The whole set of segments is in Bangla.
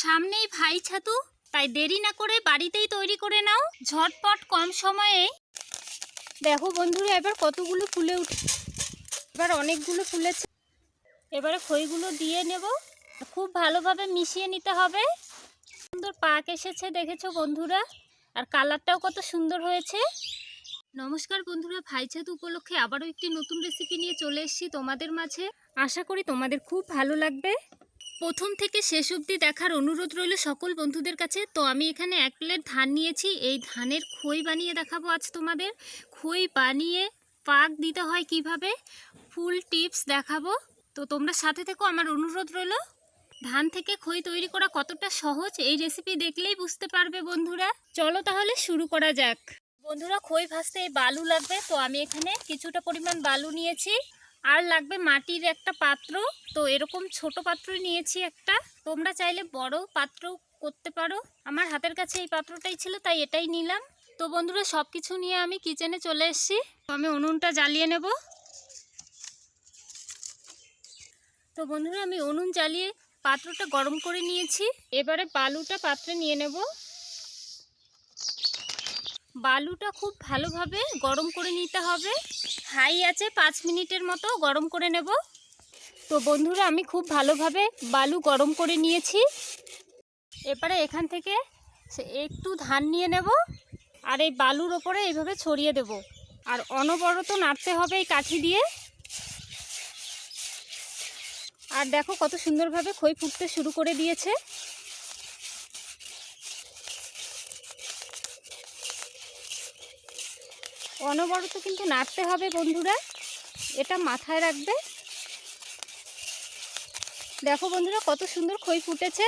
সামনেই ভাই ছাতু, তাই দেরি না করে বাড়িতেই তৈরি করে নাও। ঝটপট কম সময়ে। দেখো বন্ধুরা, এবার কতগুলো ফুলে উঠে, এবার অনেকগুলো ফুলেছে। এবারে খইগুলো দিয়ে নেব। খুব ভালোভাবে মিশিয়ে নিতে হবে। সুন্দর পাক এসেছে, দেখেছ বন্ধুরা? আর কালারটাও কত সুন্দর হয়েছে। নমস্কার বন্ধুরা ভাইছাদ উপলক্ষে আবারও একটি নতুন রেসিপি নিয়ে চলে এসেছি তোমাদের মাঝে। আশা করি তোমাদের খুব ভালো লাগবে। প্রথম থেকে শেষ অবধি দেখার অনুরোধ রইল সকল বন্ধুদের কাছে। তো আমি এখানে এক প্লেট ধান নিয়েছি। এই ধানের খই বানিয়ে দেখাবো আজ তোমাদের। খই বানিয়ে পাক দিতে হয় কীভাবে? ফুল টিপস দেখাবো। তো তোমরা সাথে থেকো, আমার অনুরোধ রইল। ধান থেকে খই তৈরি করা কতটা সহজ, এই রেসিপি দেখলেই বুঝতে পারবে বন্ধুরা। চলো তাহলে শুরু করা যাক। বন্ধুরা, খই ভাজতে এই বালু লাগবে। তো আমি এখানে কিছুটা পরিমাণ বালু নিয়েছি। আর লাগবে মাটির একটা পাত্র। তো এরকম ছোট পাত্রই নিয়েছি একটা। তোমরা চাইলে বড় পাত্র করতে পারো। আমার হাতের কাছে এই পাত্রটাই ছিল, তাই এটাই নিলাম। তো বন্ধুরা সব কিছু নিয়ে আমি কিচেনে চলে এসেছি। তো আমি উনুনটা জ্বালিয়ে নেব। তো বন্ধুরা, আমি উনুন জ্বালিয়ে পাত্রটা গরম করে নিয়েছি। এবারে বালুটা পাত্রে নিয়ে নেব। বালুটা খুব ভালোভাবে গরম করে নিতে হবে। হাই আছে পাঁচ মিনিটের মতো গরম করে নেব। তো বন্ধুরা, আমি খুব ভালোভাবে বালু গরম করে নিয়েছি। এবারে এখান থেকে একটু ধান নিয়ে নেব আর এই বালুর ওপরে এইভাবে ছড়িয়ে দেব। আর অনবরত নাড়তে হবে এই কাঠি দিয়ে। আর দেখো কত সুন্দরভাবে খই ফুটতে শুরু করে দিয়েছে। অনবরত কিন্তু নাড়তে হবে বন্ধুরা। এটা মাথায় রাখবে। দেখো বন্ধুরা কত সুন্দর খই ফুটেছে।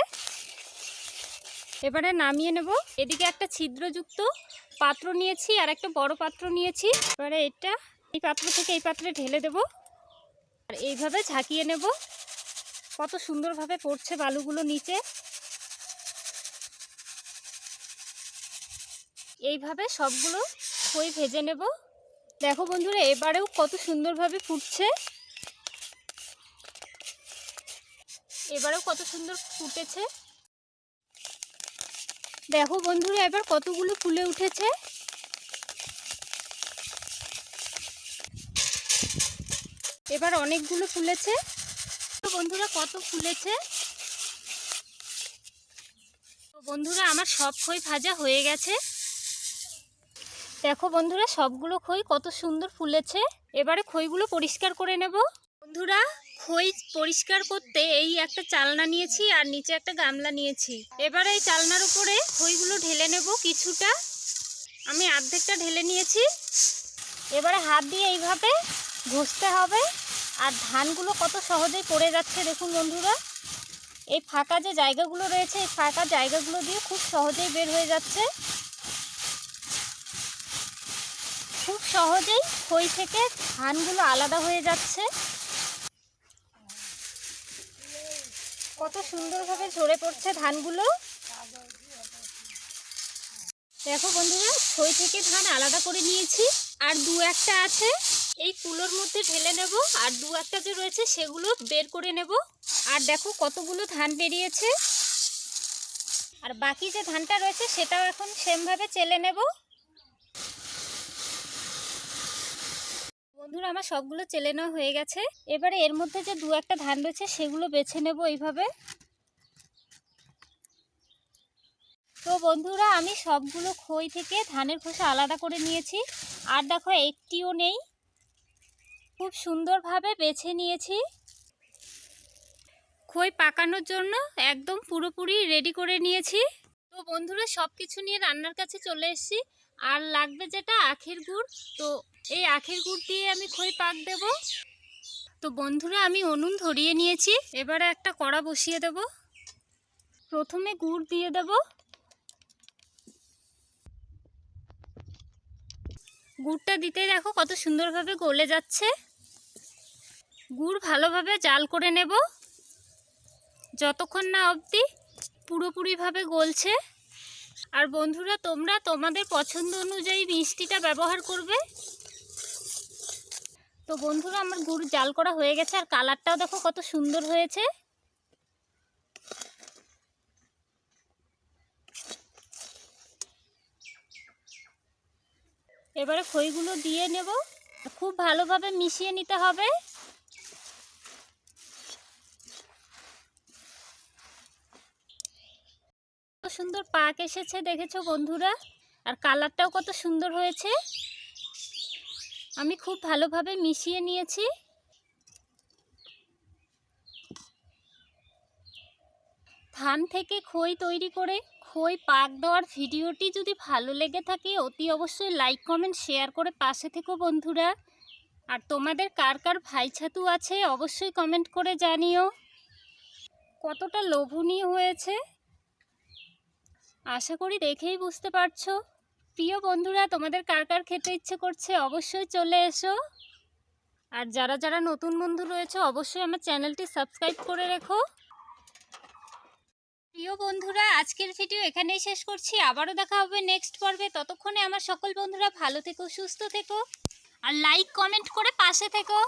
এবারে নামিয়ে নেব। এদিকে একটা ছিদ্রযুক্ত পাত্র নিয়েছি আর একটা বড় পাত্র নিয়েছি। এবারে এটা এই পাত্র থেকে এই পাত্রে ঢেলে দেব। আর এইভাবে ঝাঁকিয়ে নেব। কত সুন্দরভাবে পড়ছে বালুগুলো নিচে। এইভাবে সবগুলো খই ভেজে নেব? দেখো বন্ধুরা, এবারেও কত সুন্দরভাবে ফুটছে। এবারেও কত সুন্দর ফুটেছে। দেখো বন্ধুরা, এবার কতগুলো ফুলে উঠেছে। এবার অনেকগুলো ফুলেছে। বন্ধুরা, কত ফুলেছে। বন্ধুরা, আমার সব খই ভাজা হয়ে গেছে। দেখো বন্ধুরা, সবগুলো খই কত সুন্দর ফুলেছে। এবারে খইগুলো পরিষ্কার করে নেব। বন্ধুরা, খই পরিষ্কার করতে এই একটা চালনা নিয়েছি আর নিচে একটা গামলা নিয়েছি। এবারে এই চালনার উপরে খইগুলো ঢেলে নেব কিছুটা। আমি অর্ধেকটা ঢেলে নিয়েছি। এবারে হাত দিয়ে এইভাবে ঘষতে হবে। আর ধানগুলো কত সহজেই পড়ে যাচ্ছে দেখুন বন্ধুরা। এই ফাঁকা যে জায়গাগুলো রয়েছে, এই ফাঁকা জায়গাগুলো দিয়ে খুব সহজেই বের হয়ে যাচ্ছে। খুব সহজেই খই থেকে ধানগুলো আলাদা হয়ে যাচ্ছে। কত সুন্দরভাবে ঝরে পড়ছে ধানগুলো। দেখো বন্ধুরা, খই থেকে ধান আলাদা করে নিয়েছি। আর দু একটা আছে, এই কুলোর মধ্যে ঢেলে নেব। আর দু একটা যে রয়েছে, সেগুলো বের করে নেব। আর দেখো কতগুলো ধান বেরিয়েছে। আর বাকি যে ধানটা রয়েছে, সেটাও এখন সেমভাবে চেলে নেব। বন্ধুরা আমার সবগুলো চেলে নেওয়া হয়ে গেছে। এবারে এর মধ্যে যে দু একটা ধান রয়েছে, সেগুলো বেছে নেব এইভাবে। তো বন্ধুরা, আমি সবগুলো খই থেকে ধানের খোসা আলাদা করে নিয়েছি। আর দেখো, একটিও নেই। খুব সুন্দরভাবে বেছে নিয়েছি। খই পাকানোর জন্য একদম পুরোপুরি রেডি করে নিয়েছি। তো বন্ধুরা সব কিছু নিয়ে রান্নার কাছে চলে এসেছি। আর লাগবে যেটা আখের গুড়। তো এই আখের গুড় দিয়ে আমি খই পাক দেব। তো বন্ধুরা, আমি উনুন ধরিয়ে নিয়েছি। এবারে একটা কড়া বসিয়ে দেব। প্রথমে গুড় দিয়ে দেব। গুড়টা দিতে দেখো কত সুন্দরভাবে গলে যাচ্ছে। গুড় ভালোভাবে জাল করে নেব। যতক্ষণ না অবধি পুরোপুরিভাবে গলছে। আর বন্ধুরা, তোমরা তোমাদের পছন্দ অনুযায়ী মিষ্টিটা ব্যবহার করবে। তো বন্ধুরা, আমার গুড় জাল করা হয়ে গেছে, আর কালারটাও দেখো কত সুন্দর হয়েছে। এবারে খইগুলো দিয়ে নেব খুব ভালোভাবে মিশিয়ে নিতে হবে। সুন্দর পাক এসেছে, দেখেছ বন্ধুরা? আর কালারটাও কত সুন্দর হয়েছে। আমি খুব ভালোভাবে মিশিয়ে নিয়েছি। ধান থেকে খই তৈরি করে খই পাক দেওয়ার ভিডিওটি যদি ভালো লেগে থাকে, অতি অবশ্যই লাইক, কমেন্ট, শেয়ার করে পাশে থেকো বন্ধুরা। আর তোমাদের কার কার ভাই ছাতু আছে, অবশ্যই কমেন্ট করে জানিও। কতটা লোভনীয় হয়েছে, আশা করি দেখেই বুঝতে পারছ। প্রিয় বন্ধুরা, তোমাদের কার কার খেতে ইচ্ছে করছে অবশ্যই চলে এসো। আর যারা যারা নতুন বন্ধু রয়েছে, অবশ্যই আমার চ্যানেলটি সাবস্ক্রাইব করে রেখো। প্রিয় বন্ধুরা, আজকের ভিডিও এখানেই শেষ করছি। আবারও দেখা হবে নেক্সট পর্বে। ততক্ষণে আমার সকল বন্ধুরা ভালো থেকো, সুস্থ থেকো। আর লাইক কমেন্ট করে পাশে থেকো।